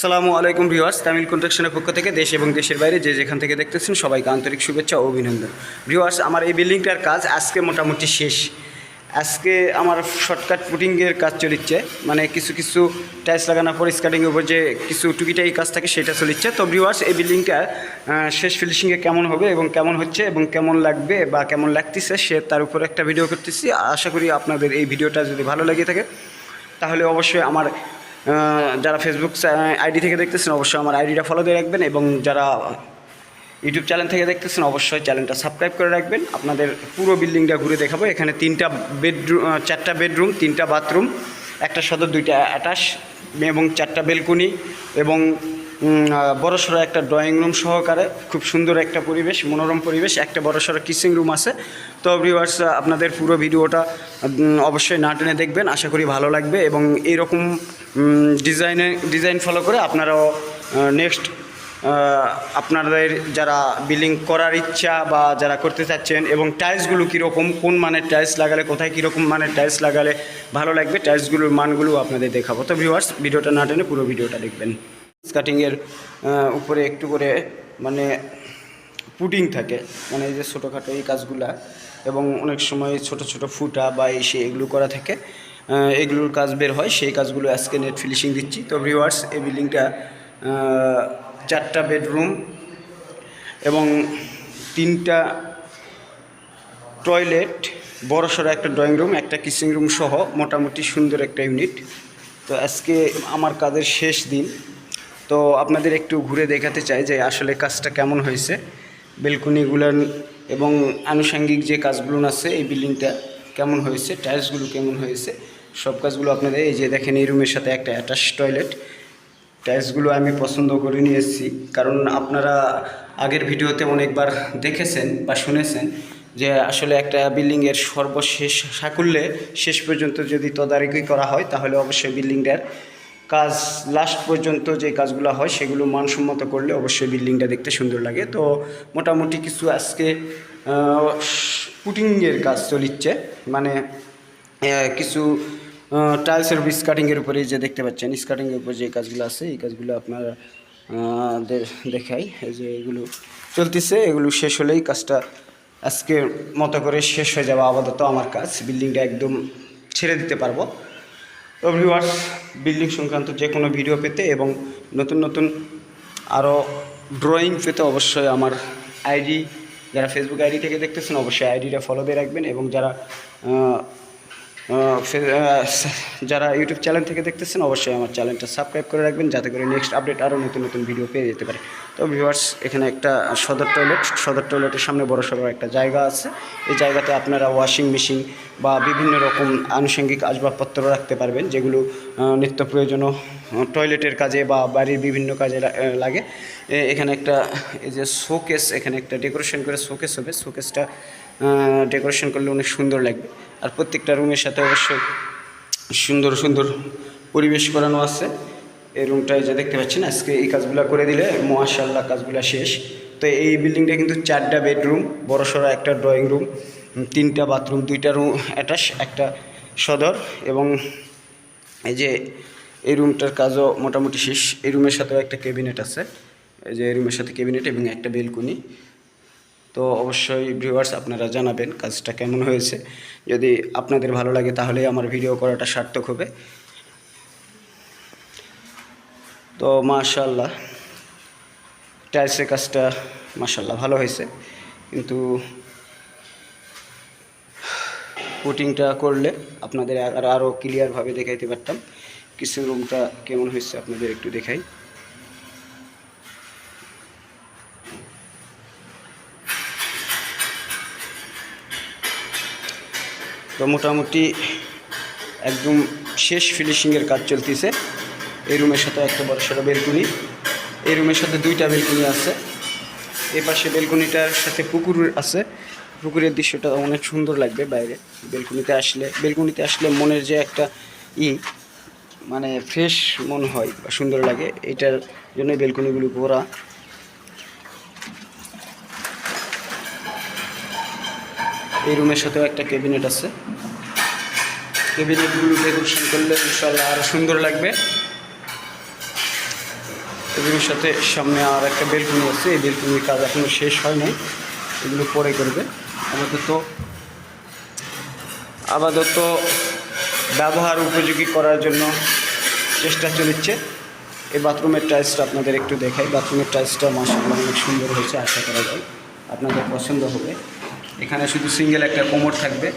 আসসালামু আলাইকুম ভিউয়ার্স, তামিল কনস্ট্রাকশনের পক্ষ থেকে দেশ এবং দেশের বাইরে যে যেখান থেকে দেখতেছেন সবাইকে আন্তরিক শুভেচ্ছা ও অভিনন্দন। ভিউয়ার্স, আমার এই বিল্ডিংটার কাজ আজকে মোটামুটি শেষ। আজকে আমার শর্টকাট পুটিংয়ের কাজ চলিচ্ছে মানে কিছু কিছু টাইলস লাগানোর পর স্কার্টিংয়ের উপর যে কিছু টুকিটাই কাজ থাকে সেটা চলিচ্ছে। তো ভিউয়ার্স, এই বিল্ডিংটা শেষ ফিনিশিংয়ে কেমন হবে এবং কেমন হচ্ছে এবং কেমন লাগবে বা কেমন লাগতেছে সে তার উপর একটা ভিডিও করতেছি। আশা করি আপনাদের এই ভিডিওটা যদি ভালো লেগে থাকে, তাহলে অবশ্যই আমার যারা ফেসবুক আইডি থেকে দেখতেছেন, অবশ্যই আমার আইডিটা ফলো দিয়ে রাখবেন এবং যারা ইউটিউব চ্যানেল থেকে দেখতেছেন, অবশ্যই চ্যানেলটা সাবস্ক্রাইব করে রাখবেন। আপনাদের পুরো বিল্ডিংটা ঘুরে দেখাবো। এখানে তিনটা বেডরুম চারটা বেডরুম তিনটা বাথরুম একটা সদর, দুইটা অ্যাটাচ এবং চারটা বেলকুনি এবং বড় সড়ো একটা ড্রয়িং রুম সহকারে খুব সুন্দর একটা পরিবেশ, মনোরম পরিবেশ, একটা বড় সড়ো কিচিং রুম আছে। তো ভিউয়ার্স আপনাদের পুরো ভিডিওটা অবশ্যই না টেনে দেখবেন। আশা করি ভালো লাগবে এবং এইরকম ডিজাইনে ডিজাইন ফলো করে আপনারাও নেক্সট আপনাদের যারা বিলিং করার ইচ্ছা বা যারা করতে চাচ্ছেন এবং টাইলসগুলো কীরকম, কোন মানের টাইলস লাগালে, কোথায় কীরকম মানের টাইলস লাগালে ভালো লাগবে টাইলসগুলোর মানগুলো আপনাদের দেখাবো। তো ভিউয়ার্স ভিডিওটা না টেনে পুরো ভিডিওটা দেখবেন। কাটিংয়ের উপরে একটু করে মানে পুটিং থাকে মানে এই যে ছোটোখাটো এই কাজগুলা এবং অনেক সময় ছোট ছোট ফুটা বা এই সে এগুলো করা থাকে। এগুলোর কাজ বের হয়, সেই কাজগুলো আজকে নেট ফিনিশিং দিচ্ছি। তো ভিউয়ার্স এই বিল্ডিংটা চারটা বেডরুম এবং তিনটা টয়লেট বড় সড়ো একটা ড্রয়িং রুম একটা কিচেন রুম সহ মোটামুটি সুন্দর একটা ইউনিট তো আজকে আমার কাজের শেষ দিন। তো আপনাদের একটু ঘুরে দেখাতে চাই যে আসলে কাজটা কেমন হয়েছে। বেলকনিগুলার এবং আনুষঙ্গিক যে কাজগুলো আছে, এই বিল্ডিংটা কেমন হয়েছে টাইলসগুলো কেমন হয়েছে। সব কাজগুলো আপনাদের এই যে দেখেন, এই রুমের সাথে একটা অ্যাটাচ টয়লেট টাইলসগুলো আমি পছন্দ করে নিয়ে এসেছি। কারণ আপনারা আগের ভিডিওতে অনেকবার দেখেছেন বা শুনেছেন যে আসলে একটা বিল্ডিংয়ের সর্বশেষ সাকুল্যে শেষ পর্যন্ত যদি তদারকি করা হয়, তাহলে অবশ্যই বিল্ডিংটার কাজ লাস্ট পর্যন্ত যে কাজগুলো হয়, সেগুলো মানসম্মত করলে অবশ্যই বিল্ডিংটা দেখতে সুন্দর লাগে। তো মোটামুটি কিছু আজকে পুটিংয়ের কাজ চলিচ্ছে। মানে কিছু টাইলসের স্কার্টিংয়ের উপরে যে দেখতে পাচ্ছেন স্কার্টিংয়ের উপর যে কাজগুলো আছে, এই কাজগুলো আপনারা দেখাই যে এগুলো চলতেছে, এগুলো শেষ হলেই কাজটা আজকে মতো করে শেষ হয়ে যাবে আপাতত আমার কাজ। বিল্ডিংটা একদম ছেড়ে দিতে পারব। তো ভিউয়ার্স বিল্ডিং সংক্রান্ত যে কোনো ভিডিও পেতে এবং নতুন নতুন আরও ড্রয়িং পেতে অবশ্যই আমার আইডি যারা ফেসবুক আইডি থেকে দেখতেছেন, অবশ্যই আইডিটা ফলো দিয়ে রাখবেন এবং যারা যারা ইউটিউব চ্যানেল থেকে দেখতেছেন, অবশ্যই আমার চ্যানেলটা সাবস্ক্রাইব করে রাখবেন, যাতে করে নেক্সট আপডেট আরও নতুন নতুন ভিডিও পেয়ে যেতে পারে। তো ভিউয়ার্স এখানে একটা সদর টয়লেট সদর টয়লেটের সামনে বড় সড়ো একটা জায়গা আছে। এই জায়গাতে আপনারা ওয়াশিং মেশিন বা বিভিন্ন রকম আনুষঙ্গিক আসবাবপত্র রাখতে পারবেন, যেগুলো নিত্য প্রয়োজনীয় টয়লেটের কাজে বা বাড়ির বিভিন্ন কাজে লাগে। এখানে একটা, এই যে শোকেস এখানে একটা ডেকোরেশন করে শোকেস হবে। শোকেসটা ডেকোরেশন করলে অনেক সুন্দর লাগবে। আর প্রত্যেকটা রুমের সাথে অবশ্যই সুন্দর সুন্দর পরিবেশ করানো আছে। এই রুমটায় যে দেখতে পাচ্ছেন, আজকে এই কাজগুলো করে দিলে মাশাল্লাহ কাজগুলো শেষ। তো এই বিল্ডিংটা কিন্তু চারটা বেডরুম বড় সড়ো একটা ড্রয়িং রুম তিনটা বাথরুম, দুইটা রুম অ্যাটাচ, একটা সদর এবং এই যে এই রুমটার কাজও মোটামুটি শেষ। এই রুমের সাথেও একটা ক্যাবিনেট আছে, এই যে এই রুমের সাথে ক্যাবিনেট এবং একটা বেলকুনি। তো অবশ্যই ভিউয়ার্স আপনারা জানাবেন কাজটা কেমন হয়েছে। যদি আপনাদের ভালো লাগে তাহলে আমার ভিডিও করাটা সার্থক হবে। তো মাশাল্লাহ টাইলসের কাজটা মাশাল্লাহ ভালো হয়েছে। কিন্তু পুটিংটা করলে আপনাদের আর আরও ক্লিয়ারভাবে দেখাইতে পারতাম। কিছু রুমটা কেমন হয়েছে আপনাদের একটু দেখাই। তো মোটামুটি একদম শেষ ফিনিশিংয়ের কাজ চলতেছে। এই রুমের সাথে একটা বড় সড়ো বেলকুনি। এই রুমের সাথে দুইটা বেলকুনি আছে। এই পাশে বেলকুনিটার সাথে পুকুর আছে। পুকুরের দৃশ্যটা অনেক সুন্দর লাগবে বাইরে। বেলকুনিতে আসলে বেলকুনিতে আসলে মনের যে একটা ই মানে ফ্রেশ মন হয় বা সুন্দর লাগে, এটার জন্য বেলকুনিগুলো করা এই রুমের সাথেও একটা ক্যাবিনেট আছে। ক্যাবিনেটগুলো ডেকোরেশন করলে ইনশাল্লাহ আরও সুন্দর লাগবে। এগুলোর সাথে সামনে আর একটা বেলকুনি আছে। এই বেলকুনির কাজ এখনও শেষ হয় নাই। এগুলো পরে করবে। আপাতত আপাতত ব্যবহার উপযোগী করার জন্য চেষ্টা চলেছে। এই বাথরুমের টাইলসটা আপনাদের একটু দেখাই। বাথরুমের টাইলসটা মাসাল্লাহ অনেক সুন্দর হয়েছে। আশা করা যায় আপনাদের পছন্দ হবে। এখানে শুধু সিঙ্গেল একটা কোমর থাকবে।